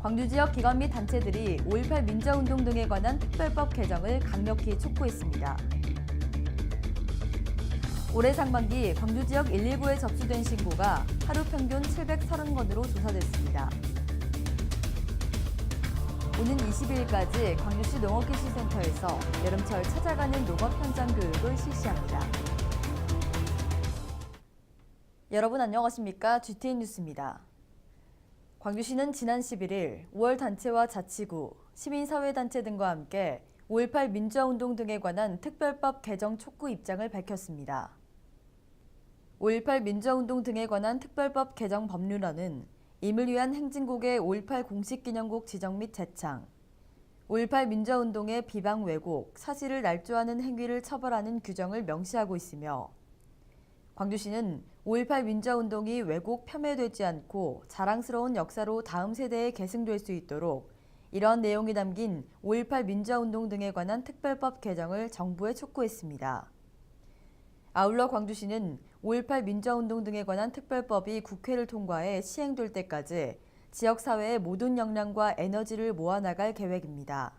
광주 지역 기관 및 단체들이 5.18 민주운동 등에 관한 특별법 개정을 강력히 촉구했습니다. 올해 상반기 광주 지역 119에 접수된 신고가 하루 평균 730건으로 조사됐습니다. 오는 22일까지 광주시 농업기술센터에서 여름철 찾아가는 농업 현장 교육을 실시합니다. 여러분 안녕하십니까? GTN 뉴스입니다. 광주시는 지난 11일 5월 단체와 자치구, 시민사회단체 등과 함께 5.18 민주화운동 등에 관한 특별법 개정 촉구 입장을 밝혔습니다. 5.18 민주화운동 등에 관한 특별법 개정 법률안은 임을 위한 행진곡의 5.18 공식기념곡 지정 및 재창, 5.18 민주화운동의 비방 왜곡, 사실을 날조하는 행위를 처벌하는 규정을 명시하고 있으며 광주시는 5.18 민주화운동이 왜곡 폄훼되지 않고 자랑스러운 역사로 다음 세대에 계승될 수 있도록 이러한 내용이 담긴 5.18 민주화운동 등에 관한 특별법 개정을 정부에 촉구했습니다. 아울러 광주시는 5.18 민주화운동 등에 관한 특별법이 국회를 통과해 시행될 때까지 지역사회의 모든 역량과 에너지를 모아나갈 계획입니다.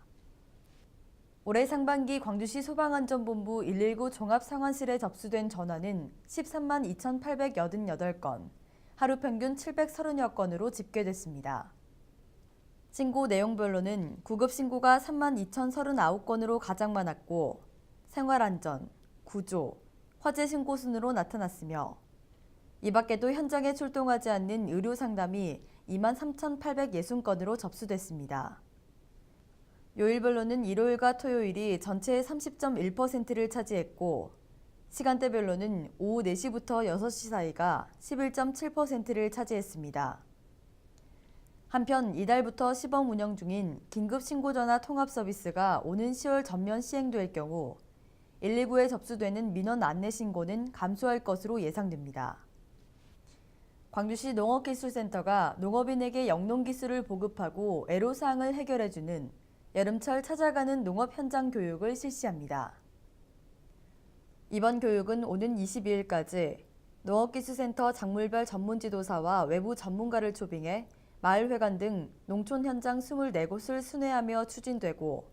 올해 상반기 광주시 소방안전본부 119 종합상황실에 접수된 전화는 13만 2,888건, 하루 평균 730여 건으로 집계됐습니다. 신고 내용별로는 구급 신고가 3만 2,039건으로 가장 많았고 생활안전, 구조, 화재 신고 순으로 나타났으며 이 밖에도 현장에 출동하지 않는 의료 상담이 2만 3,860건으로 접수됐습니다. 요일별로는 일요일과 토요일이 전체의 30.1%를 차지했고 시간대별로는 오후 4시부터 6시 사이가 11.7%를 차지했습니다. 한편 이달부터 시범 운영 중인 긴급 신고 전화 통합 서비스가 오는 10월 전면 시행될 경우 119에 접수되는 민원 안내 신고는 감소할 것으로 예상됩니다. 광주시 농업기술센터가 농업인에게 영농기술을 보급하고 애로사항을 해결해주는 여름철 찾아가는 농업 현장 교육을 실시합니다. 이번 교육은 오는 22일까지 농업기술센터 작물별 전문지도사와 외부 전문가를 초빙해 마을회관 등 농촌 현장 24곳을 순회하며 추진되고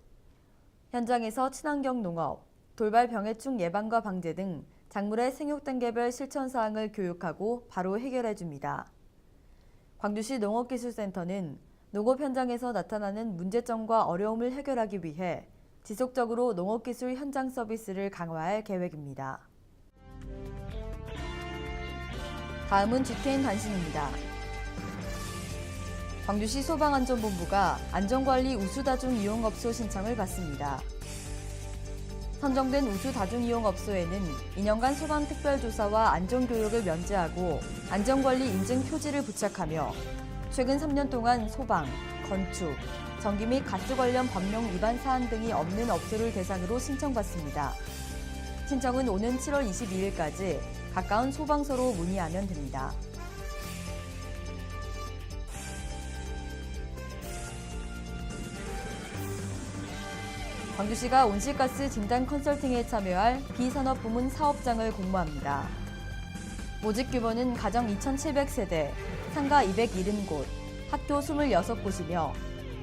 현장에서 친환경 농업, 돌발 병해충 예방과 방제 등 작물의 생육 단계별 실천 사항을 교육하고 바로 해결해 줍니다. 광주시 농업기술센터는 농업 현장에서 나타나는 문제점과 어려움을 해결하기 위해 지속적으로 농업기술 현장 서비스를 강화할 계획입니다. 다음은 GTN 단신입니다. 광주시 소방안전본부가 안전관리 우수다중 이용업소 신청을 받습니다. 선정된 우수 다중이용업소에는 2년간 소방 특별조사와 안전교육을 면제하고 안전관리 인증 표지를 부착하며 최근 3년 동안 소방, 건축, 전기 및 가스 관련 법령 위반 사안 등이 없는 업소를 대상으로 신청받습니다. 신청은 오는 7월 22일까지 가까운 소방서로 문의하면 됩니다. 광주시가 온실가스 진단 컨설팅에 참여할 비산업 부문 사업장을 공모합니다. 모집 규모는 가정 2,700세대, 상가 270곳, 학교 26곳이며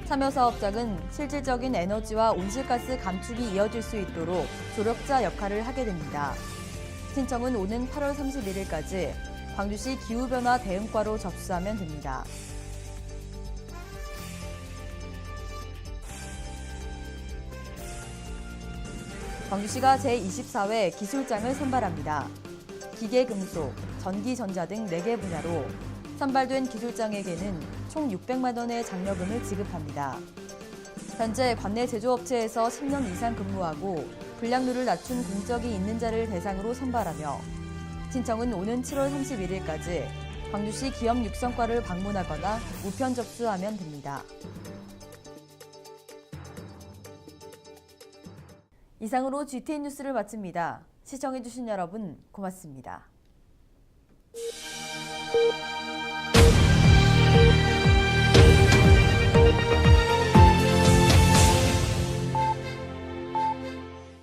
참여 사업장은 실질적인 에너지와 온실가스 감축이 이어질 수 있도록 조력자 역할을 하게 됩니다. 신청은 오는 8월 31일까지 광주시 기후변화 대응과로 접수하면 됩니다. 광주시가 제24회 기술장을 선발합니다. 기계금속, 전기전자 등 4개 분야로 선발된 기술장에게는 총 600만 원의 장려금을 지급합니다. 현재 관내 제조업체에서 10년 이상 근무하고 불량률을 낮춘 공적이 있는 자를 대상으로 선발하며 신청은 오는 7월 31일까지 광주시 기업 육성과를 방문하거나 우편 접수하면 됩니다. 이상으로 GTN 뉴스를 마칩니다. 시청해주신 여러분 고맙습니다.